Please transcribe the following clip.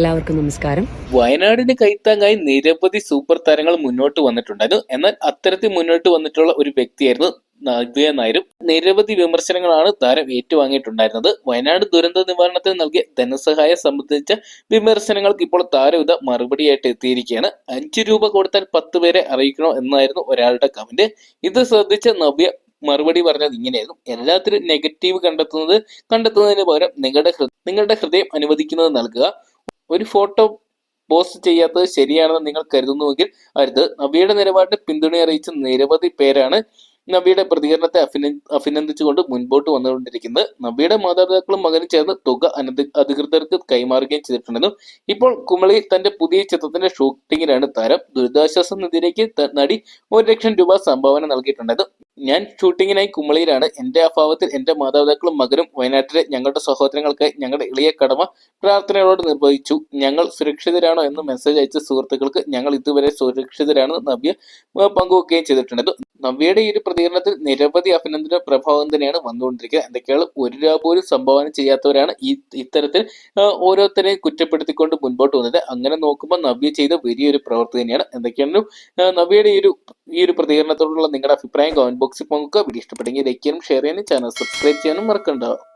എല്ലാവർക്കും നമസ്കാരം. വയനാടിന് കൈത്താങ്ങായി നിരവധി സൂപ്പർ താരങ്ങൾ മുന്നോട്ട് വന്നിട്ടുണ്ടായിരുന്നു. എന്നാൽ അത്തരത്തിൽ മുന്നോട്ട് വന്നിട്ടുള്ള ഒരു വ്യക്തിയായിരുന്നു നവ്യ നായരും. നിരവധി വിമർശനങ്ങളാണ് താരം ഏറ്റുവാങ്ങിയിട്ടുണ്ടായിരുന്നത്. വയനാട് ദുരന്ത നിവാരണത്തിന് നൽകിയ ധനസഹായം സംബന്ധിച്ച വിമർശനങ്ങൾക്ക് ഇപ്പോൾ താരം ഇത് മറുപടിയായിട്ട് എത്തിയിരിക്കുകയാണ്. അഞ്ചു രൂപ കൊടുത്താൽ പത്ത് പേരെ അറിയിക്കണോ എന്നായിരുന്നു ഒരാളുടെ കമന്റ്. ഇത് ശ്രദ്ധിച്ച നവ്യ മറുപടി പറഞ്ഞത് ഇങ്ങനെയായിരുന്നു. എല്ലാത്തിലും നെഗറ്റീവ് കണ്ടെത്തുന്നത് കണ്ടെത്തുന്നതിന് പകരം നിങ്ങളുടെ നിങ്ങളുടെ ഹൃദയം അനുവദിക്കുന്നത് നൽകുക. ഒരു ഫോട്ടോ പോസ്റ്റ് ചെയ്യാത്തത് ശരിയാണെന്ന് നിങ്ങൾ കരുതുന്നുവെങ്കിൽ അരുത്. നബിയുടെ നിലപാടിന് പിന്തുണ അറിയിച്ച നിരവധി പേരാണ് നബിയുടെ പ്രതികരണത്തെ അഭിന അഭിനന്ദിച്ചുകൊണ്ട് മുൻപോട്ട് വന്നുകൊണ്ടിരിക്കുന്നത്. നബിയുടെ മാതാപിതാക്കളും മകനും ചേർന്ന് തുക അനധി അധികൃതർക്ക് കൈമാറുകയും ചെയ്തിട്ടുണ്ടെന്നും ഇപ്പോൾ കുമളി തന്റെ പുതിയ ചിത്രത്തിന്റെ ഷൂട്ടിങ്ങിലാണ് താരം. ദുരിതാശ്വാസ നിധിയിലേക്ക് നടി ഒരു ലക്ഷം രൂപ സംഭാവന നൽകിയിട്ടുണ്ടെന്നും ഞാൻ ഷൂട്ടിങ്ങിനായി കുമളിയിലാണ്. എന്റെ അഭാവത്തിൽ എന്റെ മാതാപിതാക്കളും മകനും വയനാട്ടിലെ ഞങ്ങളുടെ സഹോദരങ്ങൾക്ക് ഞങ്ങളുടെ ഇളയ കടമ പ്രാർത്ഥനയോട് നിർവഹിച്ചു. ഞങ്ങൾ സുരക്ഷിതരാണോ എന്ന് മെസ്സേജ് അയച്ച സുഹൃത്തുക്കൾക്ക് ഞങ്ങൾ ഇതുവരെ സുരക്ഷിതരാണെന്ന് നബിയ പങ്കുവെക്കുകയും ചെയ്തിട്ടുണ്ട് നവ്യയുടെ ഈ ഒരു പ്രതികരണത്തിൽ നിരവധി അഭിനന്ദന പ്രഭാവം തന്നെയാണ് വന്നുകൊണ്ടിരിക്കുന്നത്. എന്തൊക്കെയാണ്? ഒരു രൂപ പോലും സംഭാവന ചെയ്യാത്തവരാണ് ഈ ഇത്തരത്തിൽ ഓരോരുത്തരെയും കുറ്റപ്പെടുത്തിക്കൊണ്ട് മുൻപോട്ട് വന്നത്. അങ്ങനെ നോക്കുമ്പോൾ നവ്യ ചെയ്ത വലിയൊരു പ്രവൃത്തി തന്നെയാണ്. എന്തൊക്കെയാണെങ്കിലും നവ്യയുടെ ഈ ഒരു ഈ ഒരു പ്രതികരണത്തോടുള്ള നിങ്ങളുടെ അഭിപ്രായം കമന്റ് ബോക്സിൽ പങ്കുക വീഡിയോ ഇഷ്ടപ്പെട്ടെങ്കിൽ ലൈക്ക് ചെയ്യാനും ഷെയർ ചെയ്യാനും ചാനൽ സബ്സ്ക്രൈബ് ചെയ്യാനും മറക്കണ്ടാവും